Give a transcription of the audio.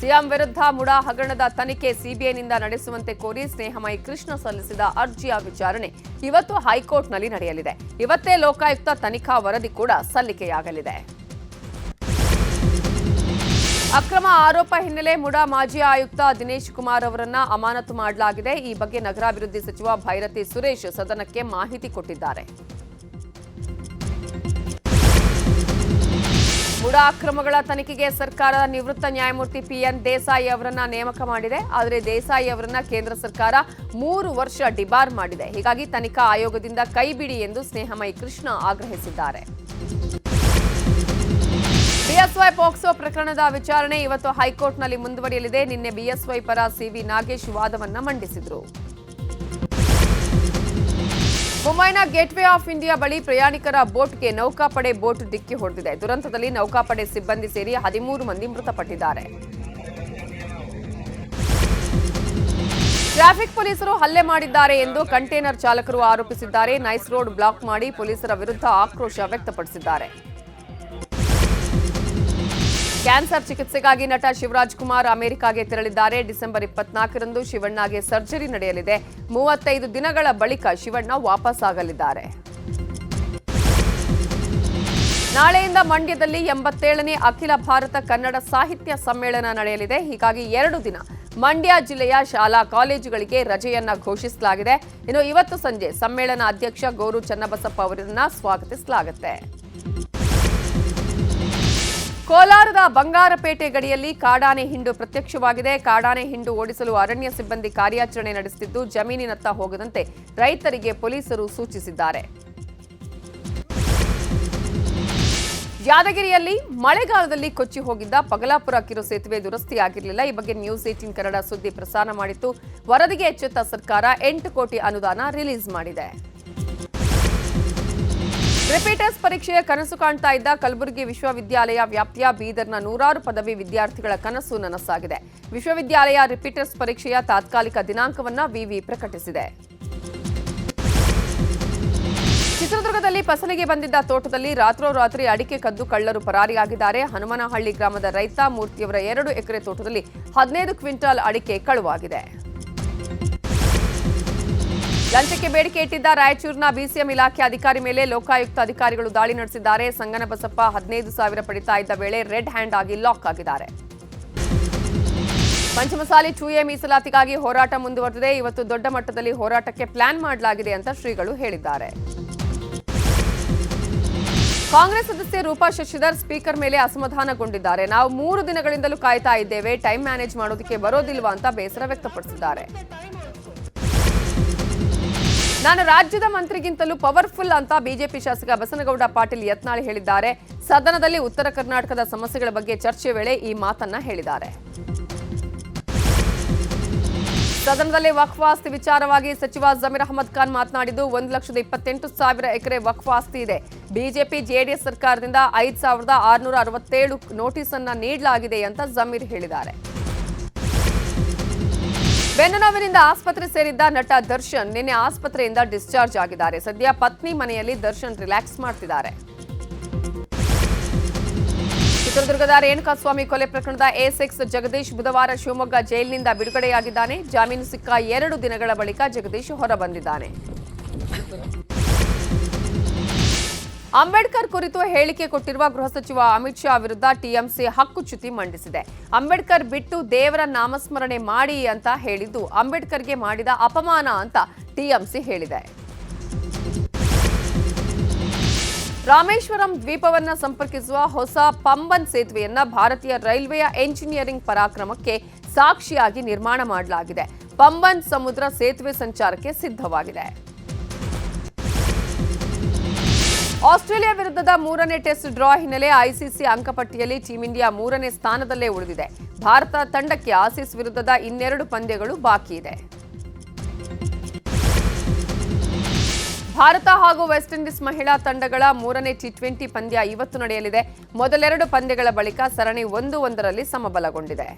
CM ವಿರುದ್ಧ ಮುಡಾ ಹಗರಣದ ತನಿಖೆ ಸಿಬಿಐನಿಂದ ನಡೆಸುವಂತೆ ಕೋರಿ ಸ್ನೇಹಮಯಿ ಕೃಷ್ಣ ಸಲ್ಲಿಸಿದ ಅರ್ಜಿಯ ವಿಚಾರಣೆ ಇವತ್ತು ಹೈಕೋರ್ಟ್ನಲ್ಲಿ ನಡೆಯಲಿದೆ. ಇವತ್ತೇ ಲೋಕಾಯುಕ್ತ ತನಿಖಾ ವರದಿ ಕೂಡ ಸಲ್ಲಿಕೆಯಾಗಲಿದೆ. ಅಕ್ರಮ ಆರೋಪ ಹಿನ್ನೆಲೆ ಮುಡಾ ಮಾಜಿ ಆಯುಕ್ತ ದಿನೇಶ್ ಕುಮಾರ್ ಅವರನ್ನ ಅಮಾನತು ಮಾಡಲಾಗಿದೆ. ಈ ಬಗ್ಗೆ ನಗರಾಭಿವೃದ್ಧಿ ಸಚಿವ ಭೈರತಿ ಸುರೇಶ್ ಸದನಕ್ಕೆ ಮಾಹಿತಿ ಕೊಟ್ಟಿದ್ದಾರೆ. ಮುಡಾ ಅಕ್ರಮಗಳ ತನಿಖೆಗೆ ಸರ್ಕಾರ ನಿವೃತ್ತ ನ್ಯಾಯಮೂರ್ತಿ ಪಿಎನ್ ದೇಸಾಯಿ ಅವರನ್ನ ನೇಮಕ ಮಾಡಿದೆ. ಆದರೆ ದೇಸಾಯಿ ಅವರನ್ನ ಕೇಂದ್ರ ಸರ್ಕಾರ ಮೂರು ವರ್ಷ ಡಿಬಾರ್ ಮಾಡಿದೆ. ಹೀಗಾಗಿ ತನಿಖಾ ಆಯೋಗದಿಂದ ಕೈಬಿಡಿ ಎಂದು ಸ್ನೇಹಮಯಿ ಕೃಷ್ಣ ಆಗ್ರಹಿಸಿದ್ದಾರೆ. ಬಿಎಸ್ವೈ ಪೋಕ್ಸೋ ಪ್ರಕರಣದ ವಿಚಾರಣೆ ಇವತ್ತು ಹೈಕೋರ್ಟ್ನಲ್ಲಿ ಮುಂದುವರಿಯಲಿದೆ. ನಿನ್ನೆ ಬಿಎಸ್ವೈ ಪರ ಸಿವಿ ನಾಗೇಶ್ ವಾದವನ್ನ ಮಂಡಿಸಿದ್ರು. ಮುಂಬೈನ ಗೇಟ್ವೇ ಆಫ್ ಇಂಡಿಯಾ ಬಳಿ ಪ್ರಯಾಣಿಕರ ಬೋಟ್ಗೆ ನೌಕಾಪಡೆ ಬೋಟ್ ಡಿಕ್ಕಿ ಹೊಡೆದಿದೆ. ದುರಂತದಲ್ಲಿ ನೌಕಾಪಡೆ ಸಿಬ್ಬಂದಿ ಸೇರಿ ಹದಿಮೂರು ಮಂದಿ ಮೃತಪಟ್ಟಿದ್ದಾರೆ. ಟ್ರಾಫಿಕ್ ಪೊಲೀಸರು ಹಲ್ಲೆ ಮಾಡಿದ್ದಾರೆ ಎಂದು ಕಂಟೈನರ್ ಚಾಲಕರು ಆರೋಪಿಸಿದ್ದಾರೆ. ನೈಸ್ ರೋಡ್ ಬ್ಲಾಕ್ ಮಾಡಿ ಪೊಲೀಸರ ವಿರುದ್ಧ ಆಕ್ರೋಶ ವ್ಯಕ್ತಪಡಿಸಿದ್ದಾರೆ. ಕ್ಯಾನ್ಸರ್ ಚಿಕಿತ್ಸೆಗಾಗಿ ನಟ ಶಿವರಾಜ್ ಕುಮಾರ್ ಅಮೆರಿಕಾಗೆ ತೆರಳಿದ್ದಾರೆ. ಡಿಸೆಂಬರ್ ಇಪ್ಪತ್ನಾಲ್ಕರಂದು ಶಿವಣ್ಣಗೆ ಸರ್ಜರಿ ನಡೆಯಲಿದೆ. ಮೂವತ್ತೈದು ದಿನಗಳ ಬಳಿಕ ಶಿವಣ್ಣ ವಾಪಸ್ ಆಗಲಿದ್ದಾರೆ ನಾಳೆಯಿಂದ ಮಂಡ್ಯದಲ್ಲಿ ಎಂಬತ್ತೇಳನೇ ಅಖಿಲ ಭಾರತ ಕನ್ನಡ ಸಾಹಿತ್ಯ ಸಮ್ಮೇಳನ ನಡೆಯಲಿದೆ. ಹೀಗಾಗಿ ಎರಡು ದಿನ ಮಂಡ್ಯ ಜಿಲ್ಲೆಯ ಶಾಲಾ ಕಾಲೇಜುಗಳಿಗೆ ರಜೆಯನ್ನ ಘೋಷಿಸಲಾಗಿದೆ. ಇನ್ನು ಇವತ್ತು ಸಂಜೆ ಸಮ್ಮೇಳನ ಅಧ್ಯಕ್ಷ ಗೌರು ಚನ್ನಬಸಪ್ಪ ಅವರನ್ನ ಸ್ವಾಗತಿಸಲಾಗುತ್ತೆ. ಕೋಲಾರದ ಬಂಗಾರಪೇಟೆ ಗಡಿಯಲ್ಲಿ ಕಾಡಾನೆ ಹಿಂಡು ಪ್ರತ್ಯಕ್ಷವಾಗಿದೆ. ಕಾಡಾನೆ ಹಿಂಡು ಓಡಿಸಲು ಅರಣ್ಯ ಸಿಬ್ಬಂದಿ ಕಾರ್ಯಾಚರಣೆ ನಡೆಸುತ್ತಿದ್ದು, ಜಮೀನಿನತ್ತ ಹೋಗದಂತೆ ರೈತರಿಗೆ ಪೊಲೀಸರು ಸೂಚಿಸಿದ್ದಾರೆ. ಯಾದಗಿರಿಯಲ್ಲಿ ಮಳೆಗಾಲದಲ್ಲಿ ಕೊಚ್ಚಿ ಹೋಗಿದ್ದ ಪಗಲಾಪುರ ಕಿರು ಸೇತುವೆ ದುರಸ್ತಿಯಾಗಿರಲಿಲ್ಲ. ಈ ಬಗ್ಗೆ ನ್ಯೂಸ್ ಏಟೀನ್ ಕನ್ನಡ ಸುದ್ದಿ ಪ್ರಸಾರ ಮಾಡಿತ್ತು. ವರದಿಗೆ ಎಚ್ಚೆತ್ತ ಸರ್ಕಾರ ಎಂಟು ಕೋಟಿ ಅನುದಾನ ರಿಲೀಸ್ ಮಾಡಿದೆ. ರಿಪೀಟರ್ಸ್ ಪರೀಕ್ಷೆಯ ಕನಸು ಕಾಣ್ತಾ ಇದ್ದ ಕಲಬುರಗಿ ವಿಶ್ವವಿದ್ಯಾಲಯ ವ್ಯಾಪ್ತಿಯ ಬೀದರ್ನ ನೂರಾರು ಪದವಿ ವಿದ್ಯಾರ್ಥಿಗಳ ಕನಸು ನನಸಾಗಿದೆ. ವಿಶ್ವವಿದ್ಯಾಲಯ ರಿಪೀಟರ್ಸ್ ಪರೀಕ್ಷೆಯ ತಾತ್ಕಾಲಿಕ ದಿನಾಂಕವನ್ನ ವಿವಿ ಪ್ರಕಟಿಸಿದೆ. ಚಿತ್ರದುರ್ಗದಲ್ಲಿ ಫಸಲಿಗೆ ಬಂದಿದ್ದ ತೋಟದಲ್ಲಿ ರಾತ್ರೋರಾತ್ರಿ ಅಡಿಕೆ ಕದ್ದು ಕಳ್ಳರು ಪರಾರಿಯಾಗಿದ್ದಾರೆ. ಹನುಮನಹಳ್ಳಿ ಗ್ರಾಮದ ರೈತ ಮೂರ್ತಿಯವರ ಎರಡು ಎಕರೆ ತೋಟದಲ್ಲಿ ಹದಿನೈದು ಕ್ವಿಂಟಾಲ್ ಅಡಿಕೆ ಕಳುವಾಗಿದೆ. ಲಂಚಕ್ಕೆ ಬೇಡಿಕೆ ಇಟ್ಟಿದ್ದ ರಾಯಚೂರಿನ ಬಿಸಿಎಂ ಇಲಾಖೆ ಅಧಿಕಾರಿ ಮೇಲೆ ಲೋಕಾಯುಕ್ತ ಅಧಿಕಾರಿಗಳು ದಾಳಿ ನಡೆಸಿದ್ದಾರೆ. ಸಂಗನಬಸಪ್ಪ ಹದಿನೈದು ಸಾವಿರ ಪಡಿತಾ ಇದ್ದ ವೇಳೆ ರೆಡ್ ಹ್ಯಾಂಡ್ ಆಗಿ ಲಾಕ್ ಆಗಿದ್ದಾರೆ. ಪಂಚಮಸಾಲಿ ಚೂಯೆ ಮೀಸಲಾತಿಗಾಗಿ ಹೋರಾಟ ಮುಂದುವರೆದಿದೆ. ಇವತ್ತು ದೊಡ್ಡ ಮಟ್ಟದಲ್ಲಿ ಹೋರಾಟಕ್ಕೆ ಪ್ಲಾನ್ ಮಾಡಲಾಗಿದೆ ಅಂತ ಶ್ರೀಗಳು ಹೇಳಿದ್ದಾರೆ. ಕಾಂಗ್ರೆಸ್ ಸದಸ್ಯ ರೂಪಾ ಶಶಿಧರ್ ಸ್ಪೀಕರ್ ಮೇಲೆ ಅಸಮಾಧಾನಗೊಂಡಿದ್ದಾರೆ. ನಾವು ಮೂರು ದಿನಗಳಿಂದಲೂ ಕಾಯ್ತಾ ಇದ್ದೇವೆ. ಟೈಮ್ ಮ್ಯಾನೇಜ್ ಮಾಡೋದಕ್ಕೆ ಬರೋದಿಲ್ವಾ ಅಂತ ಬೇಸರ ವ್ಯಕ್ತಪಡಿಸಿದ್ದಾರೆ. ನಾನು ರಾಜ್ಯದ ಮಂತ್ರಿಗಿಂತಲೂ ಪವರ್ಫುಲ್ ಅಂತ ಬಿಜೆಪಿ ಶಾಸಕ ಬಸನಗೌಡ ಪಾಟೀಲ್ ಯತ್ನಾಳ್ ಹೇಳಿದ್ದಾರೆ. ಸದನದಲ್ಲಿ ಉತ್ತರ ಕರ್ನಾಟಕದ ಸಮಸ್ಯೆಗಳ ಬಗ್ಗೆ ಚರ್ಚೆ ವೇಳೆ ಈ ಮಾತನ್ನ ಹೇಳಿದ್ದಾರೆ. ಸದನದಲ್ಲಿ ವಕ್ಫ್ ಆಸ್ತಿ ವಿಚಾರವಾಗಿ ಸಚಿವ ಜಮೀರ್ ಅಹಮದ್ ಖಾನ್ ಮಾತನಾಡಿದ್ದು, ಒಂದು ಲಕ್ಷದ ಇಪ್ಪತ್ತೆಂಟು ಸಾವಿರ ಎಕರೆ ವಕ್ಫ್ ಆಸ್ತಿ ಇದೆ. ಬಿಜೆಪಿ, ಜೆಡಿಎಸ್ ಸರ್ಕಾರದಿಂದ ಐದು ಸಾವಿರದ ಆರುನೂರ ಅರವತ್ತೇಳು ನೋಟಿಸ್ ಅನ್ನ ನೀಡಲಾಗಿದೆ ಅಂತ ಜಮೀರ್ ಹೇಳಿದ್ದಾರೆ. ಬೆನ್ನು ನೋವಿನಿಂದ ಆಸ್ಪತ್ರೆ ಸೇರಿದ್ದ ನಟ ದರ್ಶನ್ ನಿನ್ನೆ ಆಸ್ಪತ್ರೆಯಿಂದ ಡಿಸ್ಚಾರ್ಜ್ ಆಗಿದ್ದಾರೆ. ಸದ್ಯ ಪತ್ನಿ ಮನೆಯಲ್ಲಿ ದರ್ಶನ್ ರಿಲ್ಯಾಕ್ಸ್ ಮಾಡ್ತಿದ್ದಾರೆ. ಚಿತ್ರದುರ್ಗದ ರೇಣುಕಾಸ್ವಾಮಿ ಕೊಲೆ ಪ್ರಕರಣದ ಎಸ್ಎಕ್ಸ್ ಜಗದೀಶ್ ಬುಧವಾರ ಶಿವಮೊಗ್ಗ ಜೈಲಿನಿಂದ ಬಿಡುಗಡೆಯಾಗಿದ್ದಾನೆ. ಜಾಮೀನು ಸಿಕ್ಕ ಎರಡು ದಿನಗಳ ಬಳಿಕ ಜಗದೀಶ್ ಹೊರಬಂದಿದ್ದಾನೆ. ಅಂಬೇಡ್ಕರ್ ಕುರಿತು ಹೇಳಿಕೆ ಕೊಟ್ಟಿರುವ ಗೃಹ ಸಚಿವ ಅಮಿತ್ ಶಾ ವಿರುದ್ಧ ಟಿಎಂಸಿ ಹಕ್ಕುಚ್ಯುತಿ ಮಂಡಿಸಿದೆ. ಅಂಬೇಡ್ಕರ್ ಬಿಟ್ಟು ದೇವರ ನಾಮಸ್ಮರಣೆ ಮಾಡಿ ಅಂತ ಹೇಳಿದ್ದು ಅಂಬೇಡ್ಕರ್ಗೆ ಮಾಡಿದ ಅಪಮಾನ ಅಂತ ಟಿಎಂಸಿ ಹೇಳಿದೆ. ರಾಮೇಶ್ವರಂ ದ್ವೀಪವನ್ನ ಸಂಪರ್ಕಿಸುವ ಹೊಸ ಪಂಬನ್ ಸೇತುವೆಯನ್ನ ಭಾರತೀಯ ರೈಲ್ವೆಯ ಎಂಜಿನಿಯರಿಂಗ್ ಪರಾಕ್ರಮಕ್ಕೆ ಸಾಕ್ಷಿಯಾಗಿ ನಿರ್ಮಾಣ ಮಾಡಲಾಗಿದೆ. ಪಂಬನ್ ಸಮುದ್ರ ಸೇತುವೆ ಸಂಚಾರಕ್ಕೆ ಸಿದ್ಧವಾಗಿದೆ. ಆಸ್ಟ್ರೇಲಿಯಾ ವಿರುದ್ಧದ ಮೂರನೇ ಟೆಸ್ಟ್ ಡ್ರಾ ಹಿನ್ನೆಲೆ ಐಸಿಸಿ ಅಂಕಪಟ್ಟಿಯಲ್ಲಿ ಟೀಂ ಇಂಡಿಯಾ ಮೂರನೇ ಸ್ಥಾನದಲ್ಲೇ ಉಳಿದಿದೆ. ಭಾರತ ತಂಡಕ್ಕೆ ಆಸೀಸ್ ವಿರುದ್ಧದ ಇನ್ನೆರಡು ಪಂದ್ಯಗಳು ಬಾಕಿ ಇದೆ. ಭಾರತ ಹಾಗೂ ವೆಸ್ಟ್ ಇಂಡೀಸ್ ಮಹಿಳಾ ತಂಡಗಳ ಮೂರನೇ ಟಿ ಟ್ವೆಂಟಿ ಪಂದ್ಯ ಇವತ್ತು ನಡೆಯಲಿದೆ. ಮೊದಲೆರಡು ಪಂದ್ಯಗಳ ಬಳಿಕ ಸರಣಿ ಒಂದು ಒಂದರಲ್ಲಿ ಸಮಬಲಗೊಂಡಿದೆ.